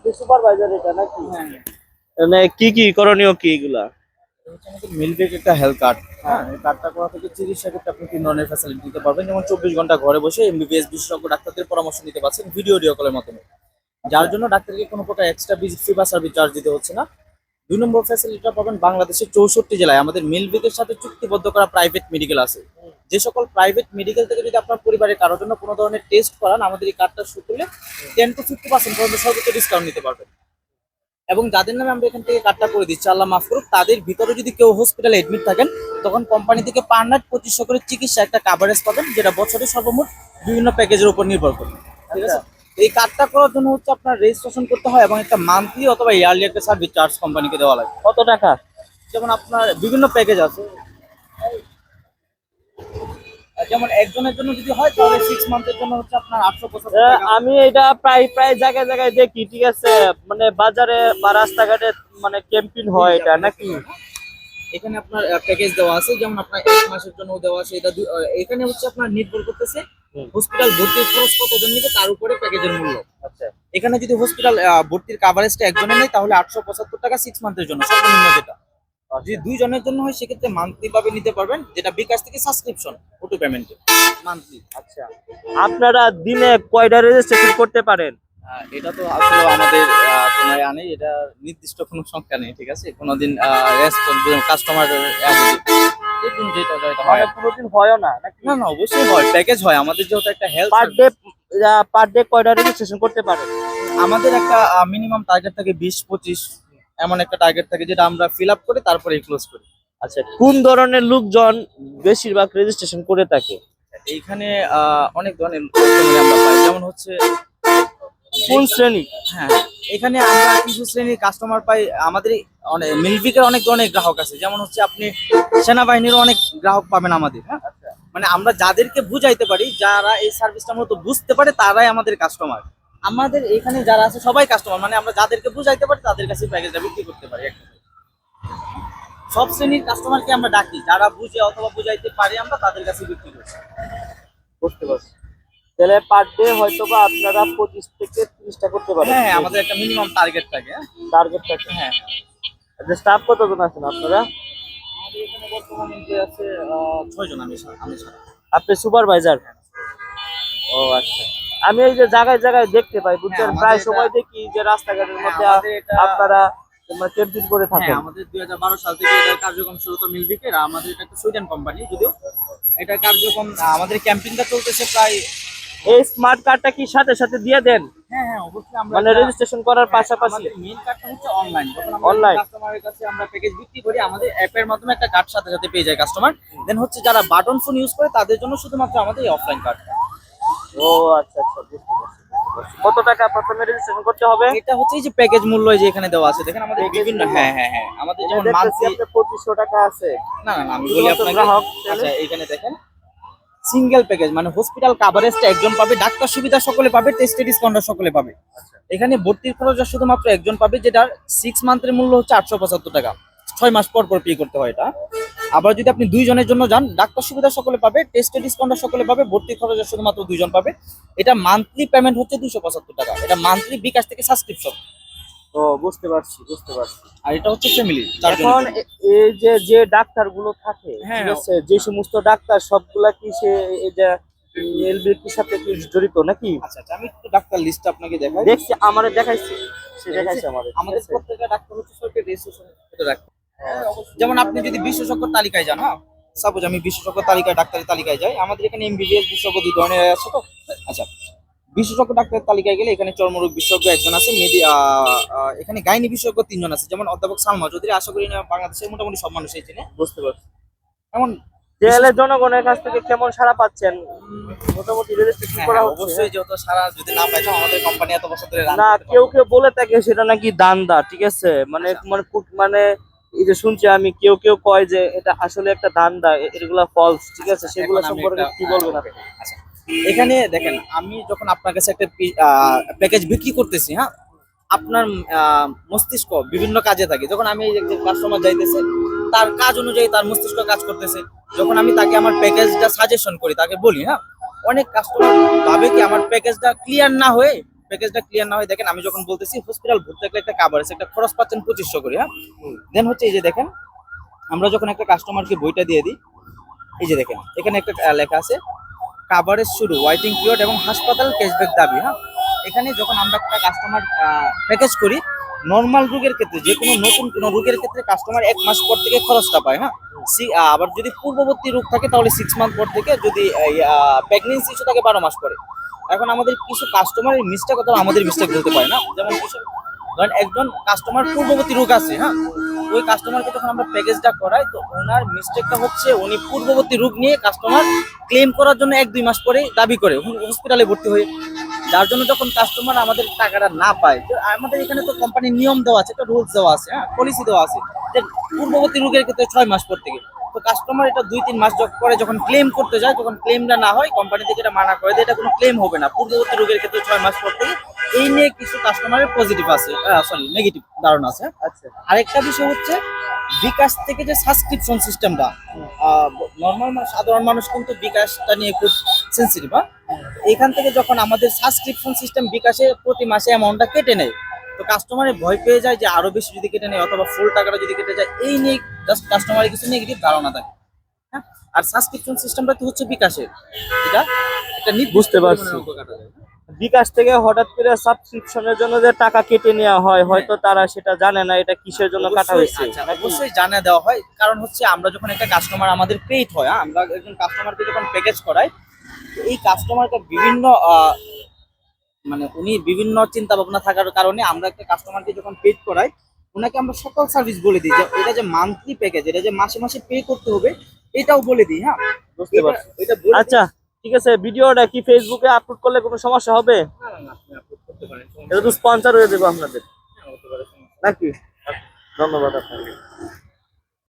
আপনি সুপারভাইজার এটা নাকি? হ্যাঁ। মানে কি কি করণীয় কি এগুলা? একটা হেলথ কার্ড হ্যাঁ এই কার্ডটা করা থেকে চিকিৎসা ক্ষেত্রে আপনি তিন ধরনের ফ্যাসিলিটি দিতে পারবেন। যেমন চব্বিশ ঘণ্টা ঘরে বসে এমবিবিএস বিশেষজ্ঞ ডাক্তারদের পরামর্শ নিতে পারছেন ভিডিও অডিও কলের মাধ্যমে। যার জন্য ডাক্তারকে কোনো প্রকার এক্সট্রা ভিজিট ফি বা সার্ভিস চার্জ দিতে হচ্ছে না। দুই নম্বর ফ্যাসিলিটিটা পাবেন বাংলাদেশের চৌষট্টি জেলায়। আমাদের মিলবেকের সাথে চুক্তিবদ্ধ করা প্রাইভেট মেডিকেল আছে। যে সকল প্রাইভেট মেডিকেল থেকে যদি আপনার পরিবারের কারোর জন্য কোনো ধরনের টেস্ট করান, আমাদের এই কার্ডটা শুরু করলে টেন টু ফিফটি পার্সেন্ট পর্যন্ত সর্বোচ্চ ডিসকাউন্ট নিতে পারবেন। এবং যাদের নামে আমরা এখান থেকে কার্ডটা করে দিচ্ছি, আল্লাহ মাফ করুক, তাদের ভিতরে যদি কেউ হসপিটালে এডমিট থাকেন, তখন কোম্পানি থেকে পার নাইট পঁচিশশো করে চিকিৎসা একটা কাভারেজ পাবেন, যেটা বছরে সর্বমোট বিভিন্ন প্যাকেজের উপর নির্ভর করে ঠিক আছে? এই কার্ডটা করার জন্য হচ্ছে আপনার রেজিস্ট্রেশন করতে হয় এবং একটা মান্থলি অথবা ইয়ারলি একটা সার্ভিস চার্জ কোম্পানিকে দেওয়া লাগে। কত টাকা? যেমন আপনার বিভিন্ন প্যাকেজ আছে। যেমন একজনের জন্য যদি হয় তাহলে সিক্স মান্থের জন্য হচ্ছে আপনার আটশো আহ, আমি এটা প্রায় প্রায় জায়গায় জায়গায় দেখি ঠিক আছে? মানে বাজারে বা রাস্তাঘাটে মানে ক্যাম্পিং হয় এটা নাকি? এখানে আপনার প্যাকেজ দেওয়া আছে। যেমন আপনার এক মাসের জন্য দেওয়া আছে। এটা এখানে হচ্ছে আপনার নির্ভর করতেছে। হসপিটাল ভর্তির খরচ কতজন নিবে? তার উপরে প্যাকেজের মূল্য। আচ্ছা। এখানে যদি হসপিটাল ভর্তির কাভারেজটা একজনের নেই তাহলে আটশো পঁচাত্তর টাকা সিক্স মান্থের জন্য সর্বনিম্ন যেটা। আর যদি দুইজনের জন্য হয় সেক্ষেত্রে মান্থলি ভাবে নিতে পারবেন যেটা বিকাশ থেকে সাবস্ক্রিপশন অটো পেমেন্টে মান্থলি আচ্ছা। আপনারা দিনে কয়টা রেজিস্ট্রেশন করতে পারেন? এটা তো আসলে আমাদের কোনো ইয়া নেই এটা নির্দিষ্ট কোনো সংখ্যা নেই ঠিক আছে? কোনোদিন রেসপন্স কাস্টমার যেটা যেটা মানে হয়ও না না না অবশ্যই হয় প্যাকেজ হয়। আমাদের যেহেতু একটা health per day per day কয়টা রেজিস্ট্রেশন করতে পারেন আমাদের একটা মিনিমাম টার্গেট থাকে বিশ পঁচিশ এমন একটা টার্গেট থাকে যেটা আমরা ফিল আপ করে তারপরে ক্লোজ করি। আচ্ছা কোন ধরনের লোকজন বেশিরভাগ রেজিস্ট্রেশন করে থাকে? এইখানে অনেক ধরনের আমরা পাই। যেমন হচ্ছে কোন শ্রেণি? হ্যাঁ এখানে আমরা কিছু শ্রেণির কাস্টমার পাই। আমাদের অনেক মিলভিকের অনেক ধরনের গ্রাহক আছে। যেমন হচ্ছে আপনি সেনাবাহিনীর অনেক গ্রাহক পাবেন আমাদের হ্যাঁ? মানে আমরা যাদেরকে বুঝাইতে পারি যারা এই সার্ভিসটা মূলত বুঝতে পারে তারাই আমাদের কাস্টমার আমাদের এখানে যারা আছে সবাই কাস্টমার মানে আমরা যাদেরকে বুঝাইতে পারি তাদের কাছে প্যাকেজটা বিক্রি করতে পারি সব শ্রেণির কাস্টমারকে আমরা ডাকি যারা বুঝে অথবা বুঝাইতে পারি আমরা তাদের কাছে বিক্রি করি। বুঝতে পারছি। তাহলে পার ডে হয়তো বা আপনারা পঁচিশ থেকে তিরিশটা করতে পারেন। হ্যাঁ হ্যাঁ, আমাদের একটা মিনিমাম টার্গেট থাকে হ্যাঁ। টার্গেট থাকে। হ্যাঁ। আচ্ছা স্টাফ কতজন আছেন আপনারা? বর্তমানে যে আছে ছয়জন আমি আমি আপনি সুপারভাইজার ও আচ্ছা। আমি এই যে জায়গায় জায়গায় দেখতে পাই বুঝছেন? প্রায় এটা- সময় দেখি যে রাস্তাঘাটের হ্যাঁ, মধ্যে আমাদের এটা- আপনারা মানে ক্যাম্পিং করে হ্যাঁ থাকেন। আমাদের দুই হাজার বারো সাল থেকে এটার কার্যক্রম শুরু তো মিলবিকের আমাদের এটা একটা সুইডেন কোম্পানি যদিও এটা কার্যক্রম আমাদের ক্যাম্পিংটা চলতেছে প্রায় এই স্মার্ট কার্ডটা কি সাথে সাথে দিয়ে দেন? হ্যাঁ হ্যাঁ মানে রেজিস্ট্রেশন করার হ্যাঁ, পাশাপাশি? মেইন কার্ডটা হচ্ছে অনলাইন Online? কাস্টমারের কাছে আমরা প্যাকেজ বিক্রি করি আমাদের অ্যাপের মাধ্যমে একটা কার্ড সাথে সাথে পেয়ে যায় কাস্টমার দেন হচ্ছে যারা বাটন ফোন ইউজ করে তাদের জন্য শুধুমাত্র আমাদের এই অফলাইন কার্ড ও আচ্ছা আচ্ছা বুঝতে পারছি। কত টাকা প্রথমে রেজিস্ট্রেশন করতে হবে? এটা হচ্ছে এই যে প্যাকেজ মূল্য যে এখানে দেওয়া আছে দেখেন আমাদের বিভিন্ন হ্যাঁ হ্যাঁ হ্যাঁ আমাদের যেমন মান্থলি আপনার পঁচিশশো টাকা আছে। না না আমি বলি আপনাকে আচ্ছা এখানে দেখেন। সিঙ্গেল প্যাকেজ মানে হসপিটাল কাভারেজটা একজন পাবে ডাক্তার সুবিধা সকলে পাবে টেস্টে ডিসকাউন্ট সকলে পাবে। এখানে ভর্তির খরচ শুধুমাত্র একজন পাবে যেটার সিক্স মান্থের মূল্য হচ্ছে আটশো পঁচাত্তর টাকা। ছয় মাস পর পর পে করতে হয় এটা। আবার যদি আপনি দুইজনের জন্য যান ডাক্তার সুবিধা সকলে পাবে টেস্টে ডিসকাউন্ট সকলে পাবে ভর্তির খরচ শুধুমাত্র দুইজন পাবে। এটা মান্থলি পেমেন্ট হচ্ছে দুশো পঁচাত্তর টাকা। এটা মান্থলি বিকাশ থেকে সাবস্ক্রিপশন ও বুঝতে পারছি বুঝতে পারছি। আর এটা হচ্ছে ফ্যামিলি এখন এই যে যে ডাক্তারগুলো থাকে হ্যাঁ। ঠিক আছে যে সমস্ত ডাক্তার সবগুলা কি সে সাথে কি জড়িত নাকি? আচ্ছা আচ্ছা আমি একটু ডাক্তার লিস্ট আপনাকে দেখাই। দেখছি আমারে দেখাইছে সে দেখাইছে আমাদের আমাদের প্রত্যেকটা ডাক্তার হচ্ছে সরকারি রেজিস্ট্রেশন ডাক্তার। যেমন আপনি যদি বিশেষজ্ঞ তালিকায় যান হ্যাঁ সাপোজ আমি বিশেষজ্ঞ তালিকায় ডাক্তারের তালিকায় যাই আমাদের এখানে এমবিবিএস বিশেষজ্ঞ দুই ধরনের আছে তো? আচ্ছা বিশেষজ্ঞ ডাক্তারের তালিকায় গেলে এখানে চর্মরোগ বিশেষজ্ঞ একজন আছে মেডি এখানে গাইনি বিশেষজ্ঞ তিনজন আছে। যেমন অধ্যাপক সালমা চৌধুরী আশা করি না বাংলাদেশের মোটামুটি সব মানুষই চেনে বুঝতে পারছি। এমন জেলে জনগণের কাছ থেকে কেমন পাচ্ছেন? মোটামুটি হ্যাঁ, করা হ্যাঁ, হচ্ছে? অবশ্যই যেহেতু সারা যদি না পাইতাম আমাদের কোম্পানি এত বছর ধরে না কেউ কেউ বলে থাকে সেটা নাকি দান্দা ঠিক আছে? মানে মানে খুব- মানে এই যে শুনছি আমি কেউ কেউ কয় যে এটা আসলে একটা দান্দা এগুলা ফলস ঠিক আছে? সেগুলো সম্পর্কে কি বলবেন আপনি? আচ্ছা। এখানে দেখেন, আমি যখন আপনার কাছে একটা প্যাকেজ বিক্রি করতেছি হ্যাঁ আপনার মস্তিষ্ক বিভিন্ন কাজে থাকে। যখন আমি কাস্টমার যাইতেছে, তার কাজ অনুযায়ী তার মস্তিষ্ক কাজ করতেছে। যখন আমি তাকে আমার প্যাকেজটা সাজেশন করি, তাকে বলি হ্যাঁ অনেক কাস্টমার ভাবে কি আমার প্যাকেজটা ক্লিয়ার না হয়ে প্যাকেজটা ক্লিয়ার না হয় দেখেন, আমি যখন বলতেছি হসপিটাল ভর্তি থাকলে একটা কাভার আছে, একটা খরচ পাচ্ছেন পঁচিশশো করে হ্যাঁ? দেন হচ্ছে এই যে দেখেন, আমরা যখন একটা কাস্টমারকে বইটা দিয়ে দিই, এই যে দেখেন, এখানে একটা লেখা আছে কাভারেজ শুরু ওয়াইটিং পিরিয়ড এবং হাসপাতাল ক্যাশব্যাক দাবি হ্যাঁ? এখানে যখন আমরা একটা কাস্টমার প্যাকেজ করি নর্মাল রোগের ক্ষেত্রে, যে কোনো নতুন কোনো রোগের ক্ষেত্রে কাস্টমার এক মাস পর থেকে খরচটা পায় হ্যাঁ? আবার যদি পূর্ববর্তী রোগ থাকে, তাহলে সিক্স মান্থ পর থেকে যদি প্রেগনেন্সি ইস্যু থাকে, বারো মাস পরে। এখন আমাদের কিছু কাস্টমারের মিস্টেক অথবা আমাদের মিস্টেক হতে পারে না। যেমন কিছু, ধরেন একজন কাস্টমার পূর্ববর্তী রোগ আছে হ্যাঁ? ওই কাস্টমারকে যখন আমরা প্যাকেজটা করাই, তো ওনার মিস্টেকটা হচ্ছে উনি পূর্ববর্তী রোগ নিয়ে কাস্টমার ক্লেম করার জন্য এক দুই মাস পরে দাবি করে হসপিটালে ভর্তি হয়ে। যার জন্য যখন কাস্টমার আমাদের টাকাটা না পায়, তো আমাদের এখানে তো কোম্পানির নিয়ম দেওয়া আছে একটা রুলস দেওয়া আছে হ্যাঁ পলিসি দেওয়া আছে। যে পূর্ববর্তী রোগের ক্ষেত্রে ছয় মাস পর থেকে। তো কাস্টমার এটা দুই তিন মাস পরে যখন ক্লেম করতে যায়, যখন ক্লেমটা না হয় কোম্পানি থেকে এটা মানা করে যে এটা কোনো ক্লেম হবে না। পূর্ববর্তী রোগের ক্ষেত্রে ছয় মাস পর থেকে এই নিয়ে কিছু কাস্টমারের পজিটিভ আছে সরি নেগেটিভ ধারণা আছে। আচ্ছা। আরেকটা বিষয় হচ্ছে বিকাশ থেকে যে সাবস্ক্রিপশন সিস্টেমটা নর্মাল সাধারণ মানুষ কিন্তু বিকাশটা নিয়ে খুব সেন্সিটিভ এখান থেকে যখন আমাদের সাবস্ক্রিপশন সিস্টেম বিকাশে প্রতি মাসে অ্যামাউন্টটা কেটে নেয় তো কাস্টমারে ভয় পেয়ে যায় যে আরও বেশি যদি কেটে নেয় অথবা ফুল টাকাটা যদি কেটে যায় এই নিয়ে জাস্ট কাস্টমারের কিছু নেগেটিভ ধারণা থাকে হ্যাঁ? আর সাবস্ক্রিপশন সিস্টেমটা তো হচ্ছে বিকাশের এটা এটা বুঝতে পারছি। বিকাশ থেকে হঠাৎ করে সাবস্ক্রিপশনের জন্য যে টাকা কেটে নেওয়া হয় হয়তো তারা সেটা জানে না এটা কিসের জন্য কাটা হয়েছে? আচ্ছা, অবশ্যই জানিয়ে দেওয়া হয়। কারণ হচ্ছে আমরা যখন একটা কাস্টমার আমাদের পেইড হয় হ্যাঁ, আমরা একজন কাস্টমারকে যখন প্যাকেজ করাই এই কাস্টমারটা বিভিন্ন মানে উনি বিভিন্ন চিন্তা ভাবনা থাকার কারণে আমরা একটা কাস্টমারকে যখন পেড করাই ওনাকে আমরা সকল সার্ভিস বলে দিই। যে এটা যে মান্থলি প্যাকেজ এটা যে মাসে মাসে পে করতে হবে এটাও বলে দিই হ্যাঁ? বুঝতে পারছি। এটা আচ্ছা ঠিক আছে ভিডিওটা কি ফেসবুকে আপলোড করলে কোনো সমস্যা হবে? এটা তো স্পন্সর হয়ে দেবো আপনাদের। নেই। নাকি? ধন্যবাদ আপনাকে।